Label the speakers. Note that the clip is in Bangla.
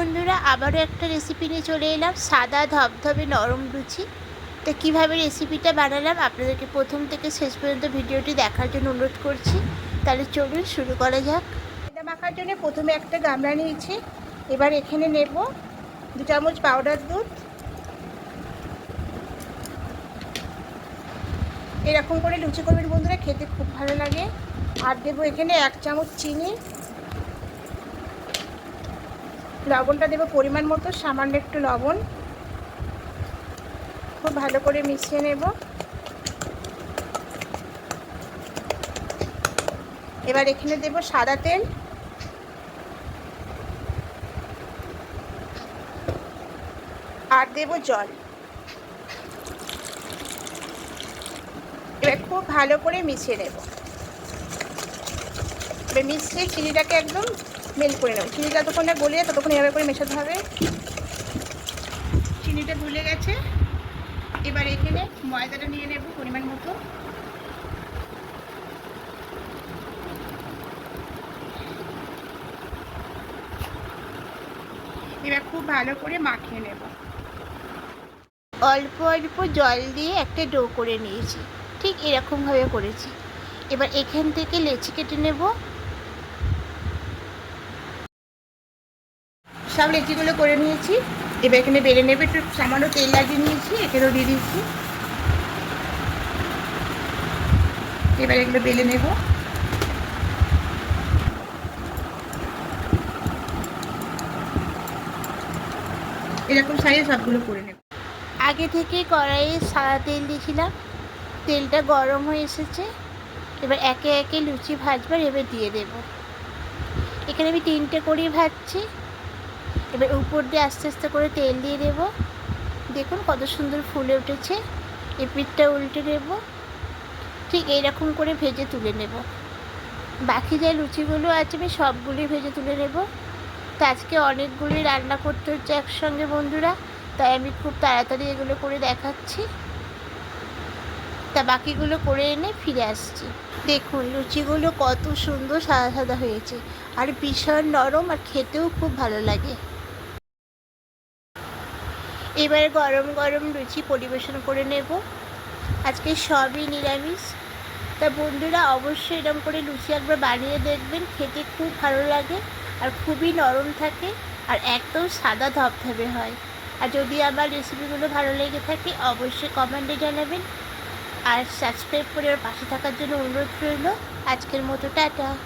Speaker 1: বন্ধুরা, আবারও একটা রেসিপি নিয়ে চলে এলাম। সাদা ধবধবে নরম লুচি। তো কীভাবে রেসিপিটা বানালাম, আপনাদেরকে প্রথম থেকে শেষ পর্যন্ত ভিডিওটি দেখার জন্য অনুরোধ করছি। তাহলে চলুন শুরু করা যাক। এটা মাখার জন্য প্রথমে একটা গামলা নিয়েছি। এবার এখানে নেব দু চামচ পাউডার দুধ। এরকম করে লুচি করবেন বন্ধুরা, খেতে খুব ভালো লাগে। আর দেবো এখানে এক চামচ চিনি। লবণটা দেবো পরিমাণ মতো, সামান্য একটু লবণ। খুব ভালো করে মিশিয়ে নেব। এবার এখানে দেব সাদা তেল। আর দেব জল। এবার খুব ভালো করে মিশিয়ে নেব। এবার মিশিয়ে চিনিটাকে একদম মেল করে নেব। চিনি যতক্ষণ না গলিয়ে ততক্ষণ এভাবে করে মেশাতে হবে। চিনিটা গুলে গেছে। এবার এখানে ময়দাটা নিয়ে নেব পরিমাণ মতো। এবার খুব ভালো করে মাখিয়ে নেব। অল্প অল্প জল দিয়ে একটা ডো করে নিয়েছি। ঠিক এরকমভাবে করেছি। এবার এখান থেকে লেচি কেটে নেব। সব লেচিগুলো করে নিয়েছি। এবার এখানে বেলে নেবে, একটু সামান্য তেল লাগিয়ে নিয়েছি এখানেও দিয়ে দিচ্ছি। এবার এগুলো বেলে নেব। এরকম সাইজে সবগুলো করে নেব। আগে থেকে কড়াইয়ে সাদা তেল দিয়েছিলাম। তেলটা গরম হয়ে এসেছে। এবার একে একে লুচি ভাজবার এবার দিয়ে দেব। এখানে আমি তিনটে করেই ভাজছি। এবার উপর দিয়ে আস্তে আস্তে করে তেল দিয়ে দেব। দেখুন কত সুন্দর ফুলে উঠেছে। এই পিঠটা উল্টে নেব ঠিক এইরকম করে ভেজে তুলে নেব। বাকি যে লুচিগুলো আছে, আমি সবগুলোই ভেজে তুলে নেব। তো আজকে অনেকগুলি রান্না করতে হচ্ছে একসঙ্গে বন্ধুরা, তাই আমি খুব তাড়াতাড়ি এগুলো করে দেখাচ্ছি। তা বাকিগুলো করে এনে ফিরে আসছি। দেখুন লুচিগুলো কত সুন্দর সাদা সাদা হয়েছে। আর ভীষণ নরম আর খেতেও খুব ভালো লাগে। এবার গরম গরম লুচি পরিবেশন করে নেব। আজকে সবই নিরামিষ। তা বন্ধুরা অবশ্যই এরকম করে লুচি একবার বানিয়ে দেখবেন, খেতে খুব ভালো লাগে আর খুবই নরম থাকে আর একদম সাদা ধবধবে হয়। আর যদি আমার রেসিপিগুলো ভালো লেগে থাকে, অবশ্যই কমেন্টে জানাবেন। আর সাবস্ক্রাইব করে পাশে থাকার জন্য অনুরোধ রইল। আজকের মতো টাটা।